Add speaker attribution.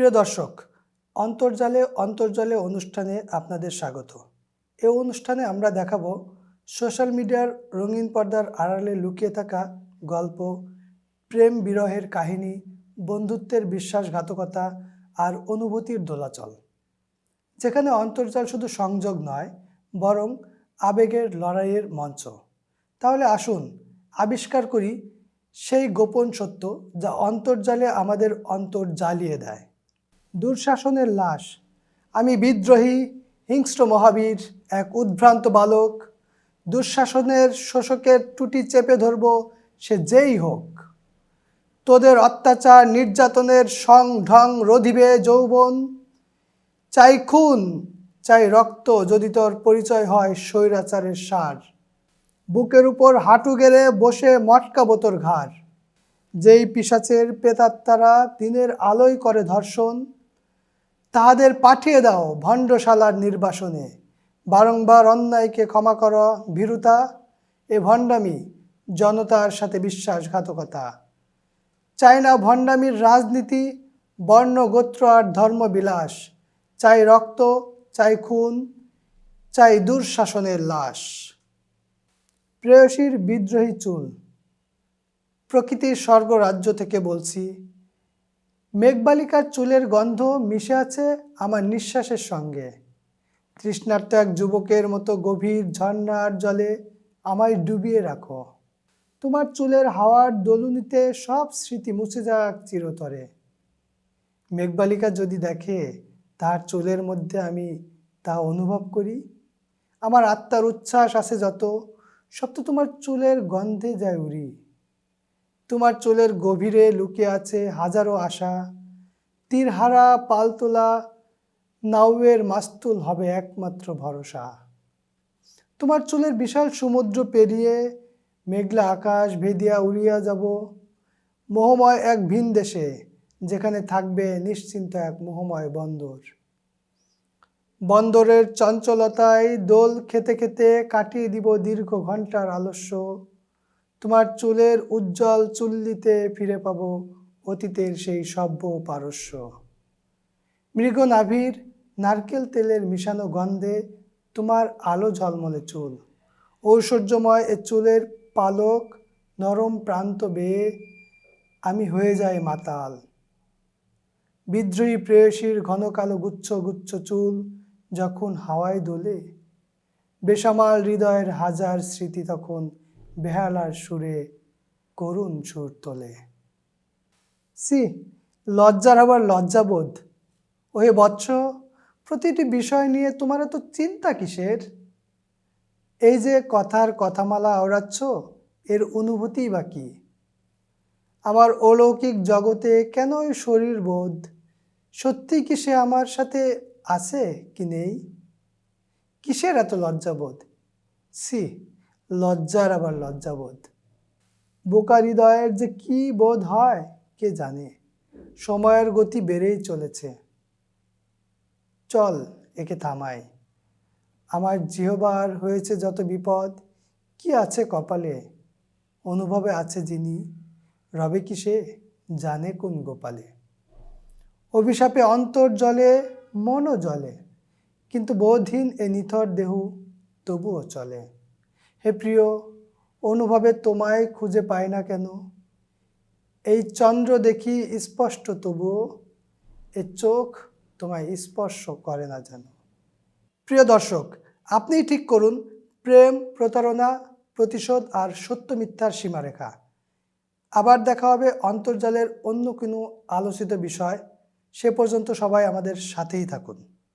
Speaker 1: প্রিয় দর্শক, অন্তর্জালে অন্তর্জালে অনুষ্ঠানে আপনাদের স্বাগত। এই অনুষ্ঠানে আমরা দেখাবো সোশ্যাল মিডিয়ার রঙিন পর্দার আড়ালে লুকিয়ে থাকা গল্প, প্রেম বিরহের কাহিনী, বন্ধুত্বের বিশ্বাসঘাতকতা আর অনুভূতির দোলাচল। যেখানে অন্তর্জাল শুধু সংযোগ নয়, বরং আবেগের লড়াইয়ের মঞ্চ। তাহলে আসুন আবিষ্কার করি সেই গোপন সত্য যা অন্তর্জালে আমাদের অন্তর জ্বালিয়ে দেয়। দুঃশাসনের লাশ। আমি বিদ্রোহী, হিংস্র মহাবীর, এক উদ্ভ্রান্ত বালক। দুঃশাসনের শোষকের টুটি চেপে ধরব সে যেই হোক। তোদের অত্যাচার নির্যাতনের সং ঢং রধিবে যৌবন। চাই খুন, চাই রক্ত যদি তোর পরিচয় হয় স্বৈরাচারের সার। বুকের উপর হাঁটু গেড়ে বসে মটকাবো তোর ঘাড়। যেই পিসাচের পেতাত্তারা দিনের আলোয় করে ধর্ষণ তাহাদের পাঠিয়ে দাও ভণ্ডশালার নির্বাসনে। বারংবার অন্যায়কে ক্ষমা কর, ভীরুতা। এ ভণ্ডামি জনতার সাথে বিশ্বাসঘাতকতা। চাই না ভণ্ডামির রাজনীতি, বর্ণ, গোত্র আর ধর্মবিলাস চাই রক্ত, চাই খুন, চাই দুঃশাসনের লাশ। প্রেয়সীর বিদ্রোহী চুল। প্রকৃতির স্বর্গরাজ্য থেকে বলছি মেঘবালিকার চুলের গন্ধ মিশে আছে আমার নিঃশ্বাসের সঙ্গে। তৃষ্ণার্ত এক যুবকের মতো গভীর ঝর্ণার জলে আমায় ডুবিয়ে রাখো। তোমার চুলের হাওয়ার দোলুনিতে সব স্মৃতি মুছে যাক চিরতরে। মেঘবালিকা যদি দেখে তার চুলের মধ্যে আমি তা অনুভব করি, আমার আত্মার উচ্ছ্বাস আছে যত, সব তো তোমার চুলের গন্ধে যায় উড়ি। তোমার চুলের গভীরে লুকিয়ে আছে হাজারো আশা। তীরহারা, পালতোলা নাউয়ের মাস্তুল হবে একমাত্র ভরসা। তোমার চুলের বিশাল সমুদ্র পেরিয়ে মেঘলা আকাশ ভেদিয়া উড়িয়া যাব। মোহময় এক ভিন দেশে, যেখানে থাকবে নিশ্চিন্ত এক মোহময় বন্দর। বন্দরের চঞ্চলতায় দোল খেতে খেতে কাটিয়ে দিব দীর্ঘ ঘণ্টার আলস্য। তোমার চুলের উজ্জ্বল চুল্লিতে ফিরে পাব অতীতের সেই সভ্য পারস্য। মৃগনাভির নারকেল তেলের মিশানো গন্ধে তোমার আলো ঝলমলে চুল। ঐশ্বর্যময় এ চুলের পালক নরম প্রান্ত বেয়ে আমি হয়ে যাই মাতাল। বিদ্রোহী প্রেয়সীর ঘন কালো গুচ্ছ গুচ্ছ চুল যখন হাওয়ায় দোলে, বেসামাল হৃদয়ের হাজার স্মৃতি তখন বেহালার সুরে করুণ সুর তোলে। সি, লজ্জার আবার লজ্জাবোধ। ওহে বৎস, প্রতিটি বিষয় নিয়ে তোমার এত চিন্তা কিসের? এই যে কথার কথামালা আওড়াচ্ছ, এর অনুভূতি বা কি? আমার অলৌকিক জগতে কেন ওই শরীর বোধ? সত্যি কি সে আমার সাথে আছে কি নেই? কিসের এত লজ্জাবোধ? সি লজ্জার আবার লজ্জাবোধ। বোকা হৃদয়ের যে কি বোধ হয়, কে জানে? সময়ের গতি বেড়েই চলেছে। চল, একে থামাই। আমার জিহবার হয়েছে যত বিপদ, কি আছে কপালে? অনুভবে আছে যিনি, রবে কি সে? জানে কোন গোপালে। অভিশাপে অন্তর জলে, মনও জলে, কিন্তু বোধহীন এ নিথর দেহ তবুও চলে। হে প্রিয়, অনুভবে তোমায় খুঁজে পাই না কেন? এই চন্দ্র দেখি স্পষ্ট তবুও এ চোখ তোমায় স্পর্শ করে না যেন। প্রিয় দর্শক আপনিই ঠিক করুন, প্রেম, প্রতারণা, প্রতিশোধ আর সত্য মিথ্যার সীমারেখা। আবার দেখা হবে অন্তর্জালের অন্য কোনো আলোচিত বিষয়। সে পর্যন্ত সবাই আমাদের সাথেই থাকুন।